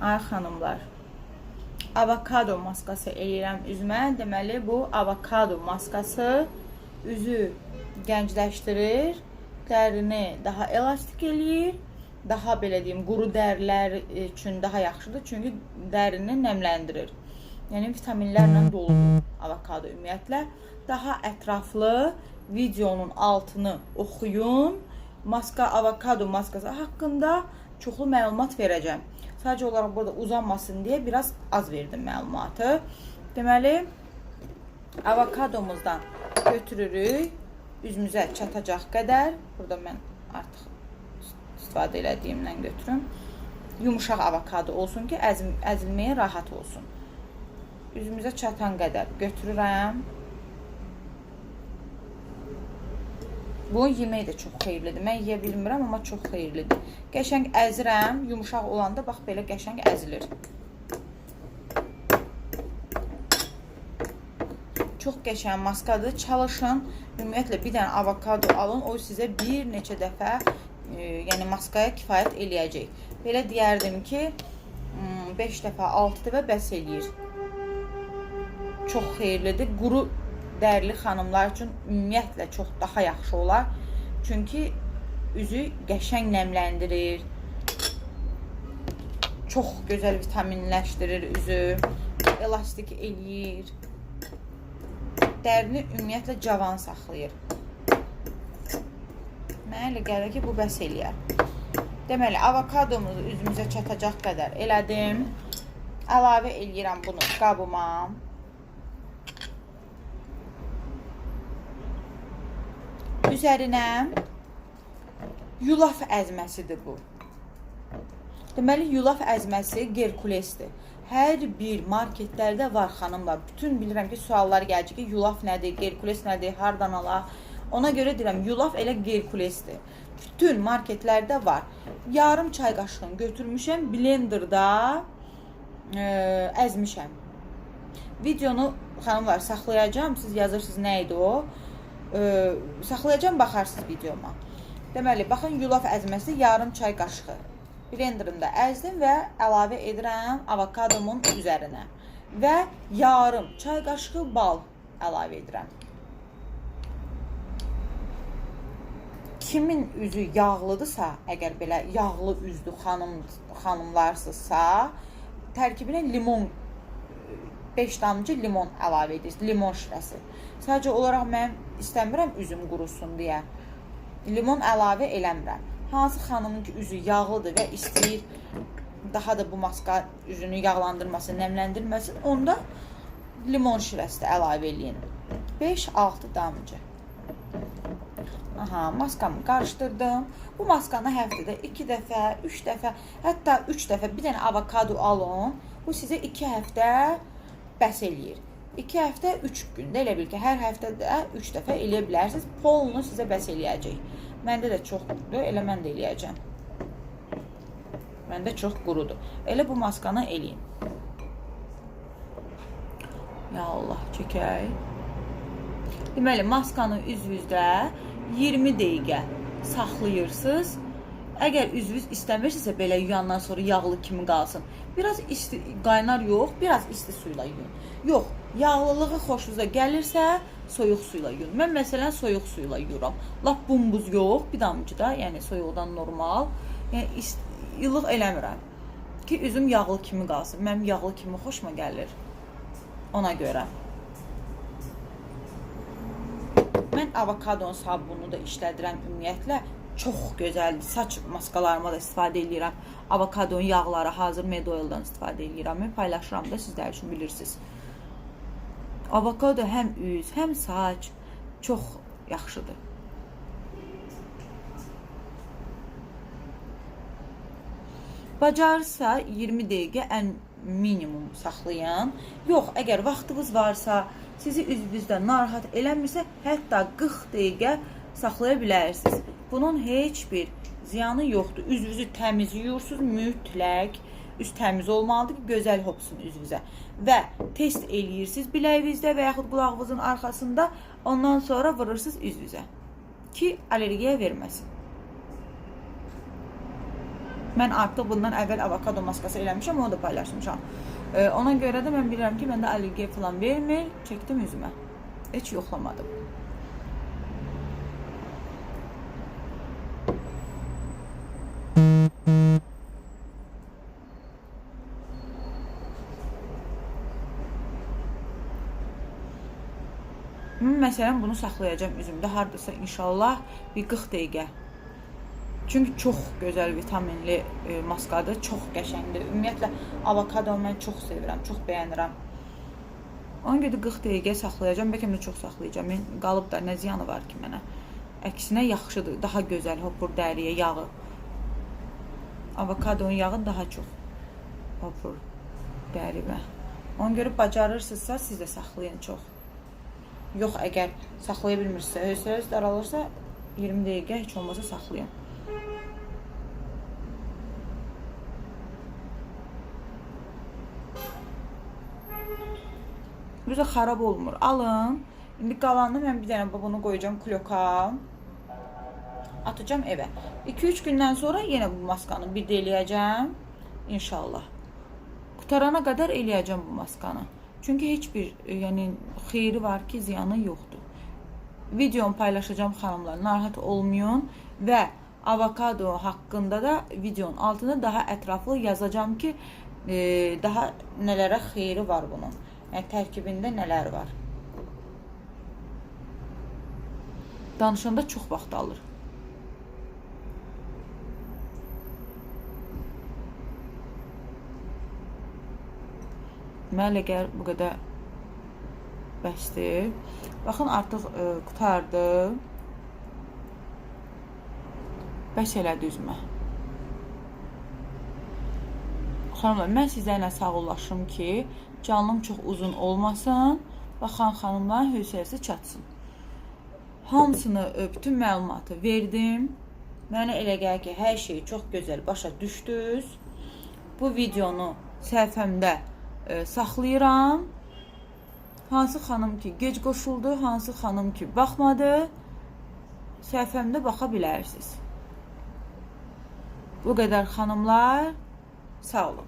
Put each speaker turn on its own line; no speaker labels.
Ay xanımlar. Avokado maskası eləyirəm üzümə. Deməli bu avokado maskası üzü gəncləşdirir, dərini daha elastik eləyir. Daha belə deyim, quru dərilər üçün daha yaxşıdır, çünki dərini nəmləndirir. Yəni vitaminlərlə doludur avokado ümumiyyətlə. Daha ətraflı videonun altını oxuyun. Maska avokado maskası haqqında çoxlu məlumat verəcəm. Sadəcə olaraq burada uzanmasın deyə biraz az verdim məlumatı. Deməli, avokadomuzdan götürürük üzümüzə çatacaq qədər. Burada mən artıq istifadə elədiyimdən götürüm. Yumuşaq avokado olsun ki, əzilməyə rahat olsun. Üzümüzə çatan qədər götürürəm. Bu yemək də çox xeyirlidir. Mən yeyə bilmirəm, amma çox xeyirlidir. Qəşəng əzirəm, yumşaq olanda bax belə qəşəng əzilir. Çox qəşəng maskadır. Çalışın. Ümumiyyətlə bir dənə avokado alın. O sizə bir neçə dəfə e, yəni maskaya kifayət eləyəcək. Belə deyərdim ki, 5 dəfə, 6 dəfə bəs eləyir. Çox xeyirlidir. Quru dərli xanımlar üçün ümumiyyətlə çox daha yaxşı olar. Çünki üzü qəşəng nəmləndirir. Çox gözəl vitaminləşdirir üzü. Elastik eləyir. Dərini ümumiyyətlə cavan saxlayır. Mənə elə gəlir ki, bu bəs eləyər. Deməli, avokadomuzu üzümüzə çatacaq qədər elədim. Əlavə eləyirəm bunu qabıma. Üzərinə yulaf əzməsidir bu. Deməli, yulaf əzməsi Gerkulesdir. Hər bir marketlərdə var xanımlar. Bütün bilirəm ki, suallar gələcək ki, yulaf nədir, Gerkules nədir, hardan ala? Ona görə deyirəm, yulaf elə Gerkulesdir. Bütün marketlərdə var. Yarım çay qaşığını götürmüşəm, blenderda ə, əzmişəm. Videonu xanımlar saxlayacağam. Siz yazırsınız nə idi o? Ə, saxlayacağam, baxarsınız videoma. Deməli, baxın yulaf əzməsi yarım çay qaşığı. Blenderımda əzdim və əlavə edirəm avokadomun üzərinə. Və yarım çay qaşığı bal əlavə edirəm. Kimin üzü yağlıdırsa, əgər belə yağlı üzlü xanım xanımlarsınızsa, tərkibinə limon 5 damcı limon əlavə edirsiniz, limon şirəsi. Sadəcə olaraq mən istəmirəm üzüm qurusun deyə limon əlavə eləmirəm. Hansı xanımın ki üzü yağlıdır və istəyir daha da bu maska üzünü yağlandırmasın, nəmləndirməsin, onda limon şirəsi də əlavə eləyin. 5-6 damcı. Aha, maskamı qarışdırdım. Bu maskanı həftədə 2 dəfə, 3 dəfə, hətta 3 dəfə bir dənə avokado alın. Bu sizə 2 həftə bəs eləyir. 2 həftə 3 gündə elə bil ki, hər həftədə 3 dəfə eləyə bilərsiniz. Polunu sizə bəs eləyəcək. Məndə də çoxdur, elə mən də eləyəcəm. Məndə çox qurudur. Elə bu maskanı eləyin. Ya Allah, çəkək. Deməli, maskanı üzvüzdə 20 dəqiqə saxlayırsınız. Əgər üzvüz istəmirsinizsə belə yuyandan sonra yağlı kimi qalsın. Biraz isti qaynar yox, biraz isti suyla yuyun. Yox, yağlılığı xoşunuza gəlirsə, soyuq suyla yuyun. Mən məsələn soyuq suyla yuyuram. Lap bumbuz yox, bir damcı da, yəni soyuqdan normal. Yəni ilıq eləmirəm ki, üzüm yağlı kimi qalsın. Mənim yağlı kimi xoşuma gəlir. Ona görə. Mən avokadon sabunu da işlədirəm ümumiyyətlə. Çox gözəldir. Saç maskalarıma da istifadə edirəm. Avokadon yağları hazır med oildan istifadə edirəm. Mən paylaşıram da sizlər üçün bilirsiniz. Avokado həm üz, həm saç çox yaxşıdır. Bacarsa 20 dəqiqə ən minimum saxlayın. Yox, əgər vaxtınız varsa, sizi üzvünüzdə narahat eləmirsə, hətta 40 dəqiqə saxlaya bilərsiniz. Bunun heç bir ziyanı yoxdur. Üzvünüzü təmiz yuyursunuz mütləq. Üz təmiz olmalıdır ki, gözəl hopsun üzvünüzə. Və test eləyirsiniz biləyinizdə və yaxud qulağınızın arxasında, ondan sonra vurursunuz üzvünüzə ki, allergiya verməsin. Mən artıq bundan əvvəl avokado maskası eləmişəm, onu da paylaşmışam. E, ona görə də mən bilirəm ki, məndə allergiya falan vermir. Çəkdim üzümə. Heç yoxlamadım. Məsələn bunu saxlayacağam üzümdə hardasa inşallah bir 40 dəqiqə. Çünki çox gözəl vitaminli e, maskadır, çox qəşəngdir. Ümumiyyətlə avokado mən çox sevirəm, çox bəyənirəm. Ona görə də 40 dəqiqə saxlayacağam, bəlkə də çox saxlayacağam. Qalıb da nə ziyanı var ki mənə? Əksinə yaxşıdır, daha gözəl hopur dəriyə yağı. Avokadonun yağı daha çox hopur dərimə. Ona görə bacarırsınızsa siz də saxlayın çox. Yox, əgər saxlaya bilmirsinizsə, hövsələniz daralırsa 20 dəqiqə heç olmasa saxlayın. Bizə xarab olmur. Alın. İndi qalanını mən bir dənə bunu qoyacağam kloka. Atacağam evə. 2-3 gündən sonra yenə bu maskanı bir eləyəcəm. İnşallah. Qutarana qədər eləyəcəm bu maskanı. Çünki heç bir e, yəni xeyri var ki, ziyanı yoxdur. Videomu paylaşacağım xanımlar, narahat olmayın və avokado haqqında da videonun altında daha ətraflı yazacağım ki, e, daha nələrə xeyri var bunun. Yəni tərkibində nələr var. Danışanda çox vaxt alır. Mənə elə gəlir bu qədər bəsdir. Baxın artıq e, qutardı. Bəs elədi üzümə. Xanımlar, mən sizlərlə sağollaşım ki, canlım çox uzun olmasın və xan xanımların çatsın. Hamısını bütün məlumatı verdim. Mənə elə gəlir ki, hər şeyi çox gözəl başa düşdünüz. Bu videonu səhifəmdə e, saxlayıram. Hansı xanım ki gec qoşuldu, hansı xanım ki baxmadı, səhifəmdə baxa bilərsiniz. Bu qədər xanımlar, sağ olun.